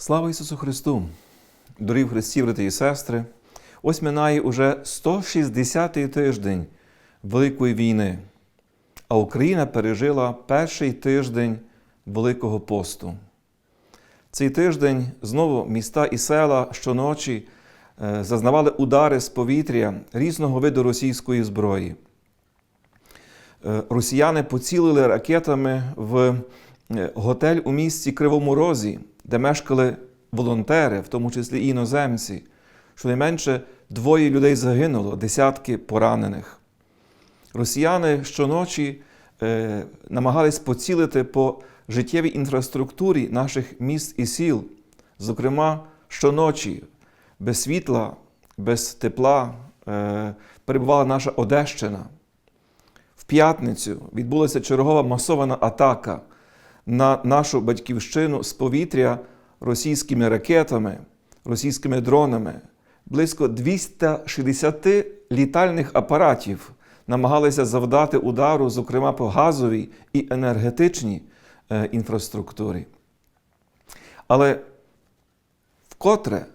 Слава Ісусу Христу! Дорогі Христі, брати і сестри! Ось минає уже 160-й тиждень Великої війни, а Україна пережила перший тиждень Великого посту. Цей тиждень знову міста і села щоночі е, зазнавали удари з повітря різного виду російської зброї. Е, Росіяни поцілили ракетами в готель у місті Кривому Розі, де мешкали волонтери, в тому числі і іноземці. Щонайменше двоє людей загинуло, десятки поранених. Росіяни щоночі е, намагались поцілити по життєвій інфраструктурі наших міст і сіл. Зокрема, щоночі без світла, без тепла е, перебувала наша Одещина. В п'ятницю відбулася чергова масована атака на нашу батьківщину з повітря російськими ракетами, російськими дронами. Близько 260 літальних апаратів намагалися завдати удару, зокрема по газовій і енергетичній е, інфраструктурі. Але вкотре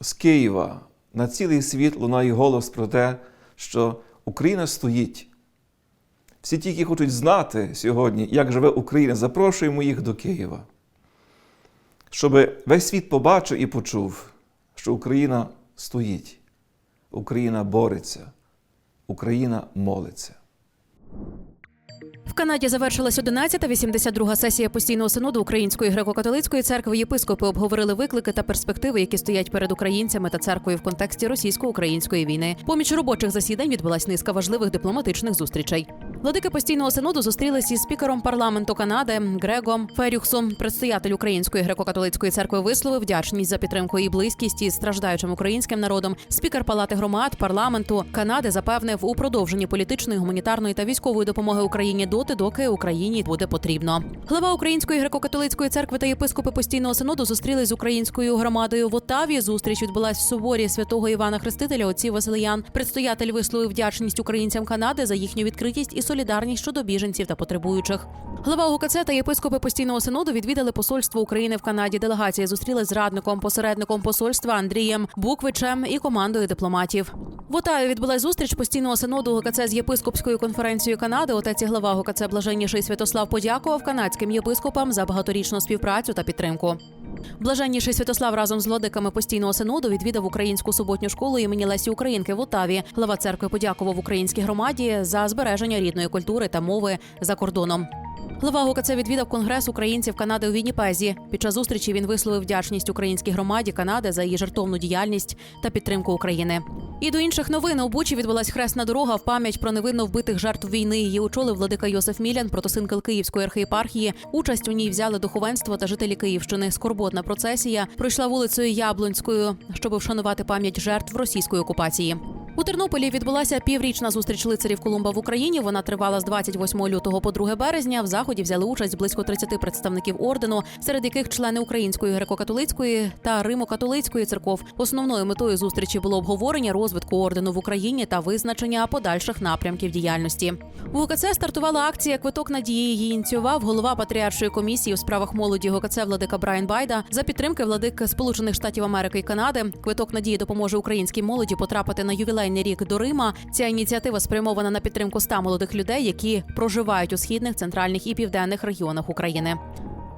з Києва на цілий світ лунає голос про те, що Україна стоїть. Всі ті, які хочуть знати сьогодні, як живе Україна, запрошуємо їх до Києва, щоб весь світ побачив і почув, що Україна стоїть, Україна бореться, Україна молиться. В Канаді завершилась 11-та 82-га сесія постійного синоду Української греко-католицької церкви. Єпископи обговорили виклики та перспективи, які стоять перед українцями та церквою в контексті російсько-української війни. Поміж робочих засідань відбулась низка важливих дипломатичних зустрічей. Владики постійного синоду зустрілись із спікером парламенту Канади Грегом Ферюксом. Предстоятель Української греко-католицької церкви висловив вдячність за підтримку і близькість із страждаючим українським народом. Спікер Палати громад парламенту Канади запевнив у продовженні політичної, гуманітарної та військової допомоги Україні доти, доки Україні буде потрібно. Глава Української греко-католицької церкви та єпископи постійного синоду зустрілись з українською громадою в Оттаві. Зустріч відбулась в соборі святого Івана Хрестителя, отців Василиян. Предстоятель висловив вдячність українцям Канади за їхню відкритість і солідарність щодо біженців та потребуючих. Глава УКЦ та єпископи постійного синоду відвідали посольство України в Канаді. Делегація зустрілась з радником, посередником посольства Андрієм Буквичем і командою дипломатів. В Отаві відбулась зустріч постійного синоду ГКЦ з єпископською конференцією Канади. Отець і глава ГКЦ Блаженніший Святослав подякував канадським єпископам за багаторічну співпрацю та підтримку. Блаженніший Святослав разом з владиками постійного синоду відвідав українську суботню школу імені Лесі Українки в Отаві. Глава церкви подякував українській громаді за збереження рідної культури та мови за кордоном. Глава ГУКЦ відвідав конгрес українців Канади у Вінніпезі. Під час зустрічі він висловив вдячність українській громаді Канади за її жертовну діяльність та підтримку України. І до інших новин у Бучі відбулась хресна дорога в пам'ять про невинно вбитих жертв війни. Її очолив владика Йосиф Мілян, протосинкел Київської архієпархії. Участь у ній взяли духовенство та жителі Київщини. Скорботна процесія пройшла вулицею Яблонською, щоб вшанувати пам'ять жертв російської окупації. У Тернополі відбулася піврічна зустріч лицарів Колумба в Україні. Вона тривала з 28 лютого по 2 березня. В заході взяли участь близько 30 представників ордену, серед яких члени Української греко-католицької та Римо-католицької церков. Основною метою зустрічі було обговорення розвитку ордену в Україні та визначення подальших напрямків діяльності. В УКЦ стартувала акція Квиток надії. Її ініціював голова патріаршої комісії у справах молоді ГКЦ Владика Брайан Байда за підтримки владик Сполучених Штатів Америки і Канади. Квиток надії допоможе українській молоді потрапити на ювілейний рік до Рима. Ця ініціатива спрямована на підтримку ста молодих людей, які проживають у східних, центральних і південних регіонах України.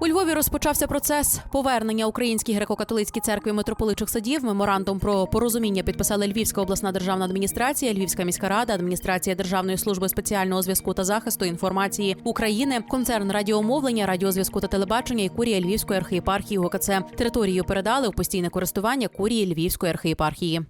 У Львові розпочався процес повернення Українській греко-католицькій церкві митрополичих садів. Меморандум про порозуміння підписали Львівська обласна державна адміністрація, Львівська міська рада, адміністрація Державної служби спеціального зв'язку та захисту інформації України, концерн радіомовлення, радіозв'язку та телебачення і курія Львівської архієпархії ОКЦ. Територію передали у постійне користування курії Львівської архієпархії.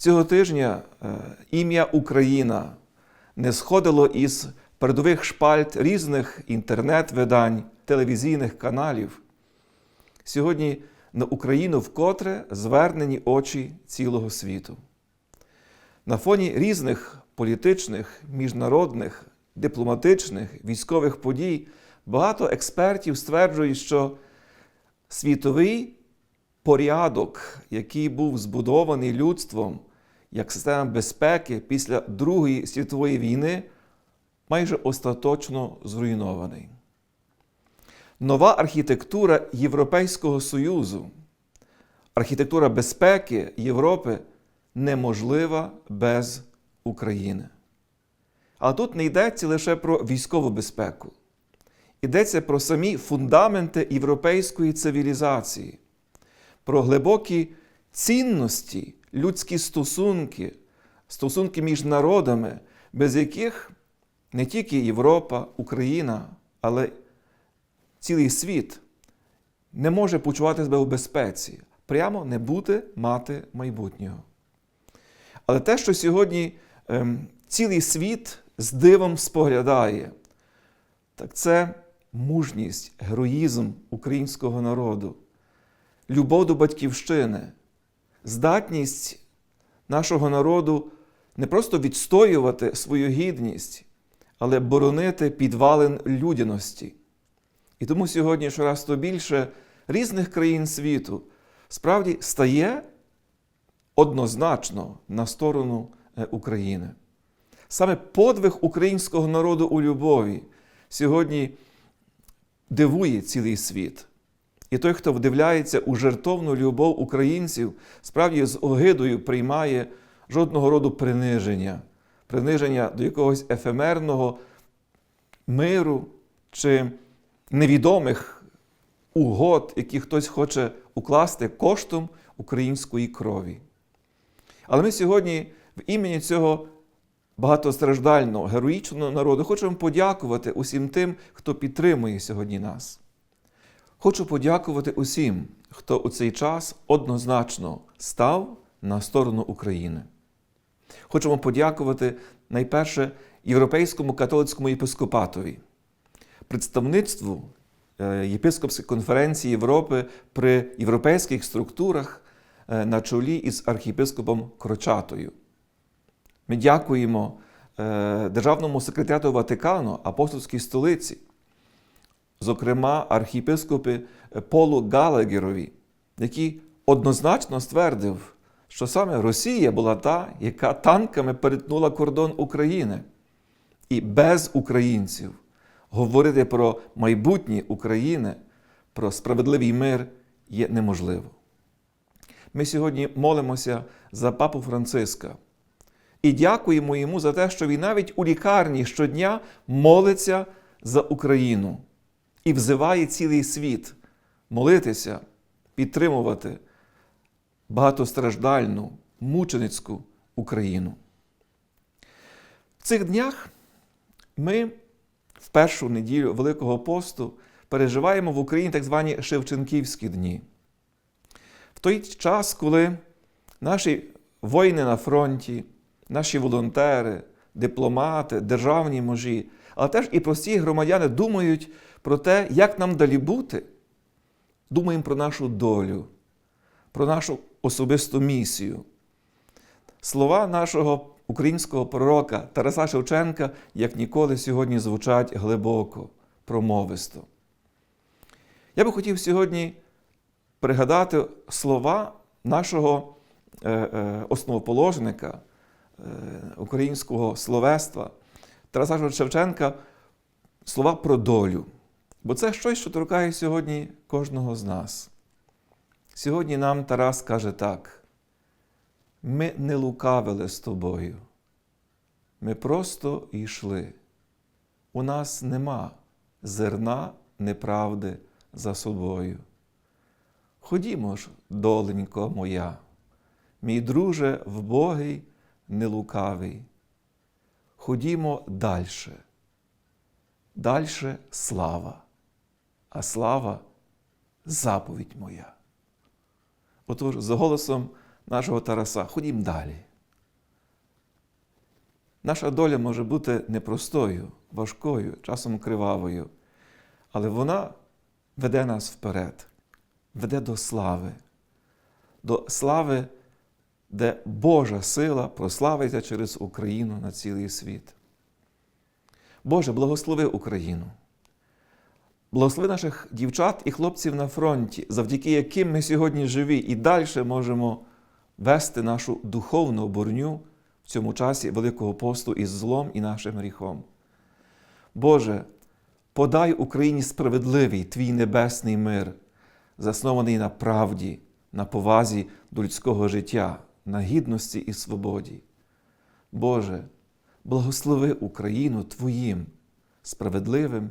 Цього тижня е, ім'я Україна не сходило із передових шпальт різних інтернет-видань, телевізійних каналів. Сьогодні на Україну вкотре звернені очі цілого світу. На фоні різних політичних, міжнародних, дипломатичних, військових подій багато експертів стверджують, що світовий порядок, який був збудований людством як система безпеки після Другої світової війни, майже остаточно зруйнований. нова архітектура Європейського Союзу, архітектура безпеки Європи неможлива без України. Але тут не йдеться лише про військову безпеку. Йдеться про самі фундаменти європейської цивілізації, про глибокі цінності, людські стосунки, стосунки між народами, без яких не тільки Європа, Україна, але цілий світ не може почувати себе у безпеці, прямо не буде мати майбутнього. Але те, що сьогодні ем, цілий світ з дивом споглядає, так це мужність, героїзм українського народу, любов до батьківщини, здатність нашого народу не просто відстоювати свою гідність, але боронити підвалин людяності. І тому сьогодні щораз то більше різних країн світу справді стає однозначно на сторону е, України. Саме подвиг українського народу у любові сьогодні дивує цілий світ. І той, хто вдивляється у жертовну любов українців, справді з огидою приймає жодного роду приниження, приниження до якогось ефемерного миру чи невідомих угод, які хтось хоче укласти коштом української крові. Але ми сьогодні в імені цього багатостраждального, героїчного народу хочемо подякувати усім тим, хто підтримує сьогодні нас. Хочу подякувати усім, хто у цей час однозначно став на сторону України. Хочемо подякувати найперше Європейському католицькому єпископатові, представництву е, Єпископської конференції Європи при європейських структурах е, на чолі із архієпископом Крочатою. Ми дякуємо е, Державному секретаріату Ватикану, апостольській столиці, зокрема архієпископі Полу Галагерові, який однозначно ствердив, що саме Росія була та, яка танками перетнула кордон України. І без українців говорити про майбутнє України, про справедливий мир є неможливо. Ми сьогодні молимося за папу Франциска і дякуємо йому за те, що він навіть у лікарні щодня молиться за Україну і взиває цілий світ молитися, підтримувати багатостраждальну, мученицьку Україну. В цих днях ми в першу неділю Великого посту переживаємо в Україні так звані Шевченківські дні. В той час, коли наші воїни на фронті, наші волонтери, дипломати, державні можі, але теж і прості громадяни думають про те, як нам далі бути, думаємо про нашу долю, про нашу особисту місію. Слова нашого українського пророка Тараса Шевченка, як ніколи, сьогодні звучать глибоко, промовисто. Я би хотів сьогодні пригадати слова нашого е, е, основоположника е, українського словества Тараса Шевченка, слова про долю. Бо це щось, що торкає сьогодні кожного з нас. Сьогодні нам Тарас каже так: ми не лукавили з тобою. Ми просто йшли. У нас нема зерна неправди за собою. Ходімо ж, доленько моя, мій друже вбогий, нелукавий. Ходімо дальше. Дальше слава, а слава заповідь моя. Отож, за голосом нашого Тараса, ходім далі. Наша доля може бути непростою, важкою, часом кривавою, але вона веде нас вперед, веде до слави, до слави, де Божа сила прославиться через Україну на цілий світ. Боже, благослови Україну. Благослови наших дівчат і хлопців на фронті, завдяки яким ми сьогодні живі і далі можемо вести нашу духовну борню в цьому часі Великого посту із злом і нашим гріхом. Боже, Подай Україні справедливий твій небесний мир, заснований на правді, на повазі до людського життя, на гідності і свободі. Боже, благослови Україну Твоїм справедливим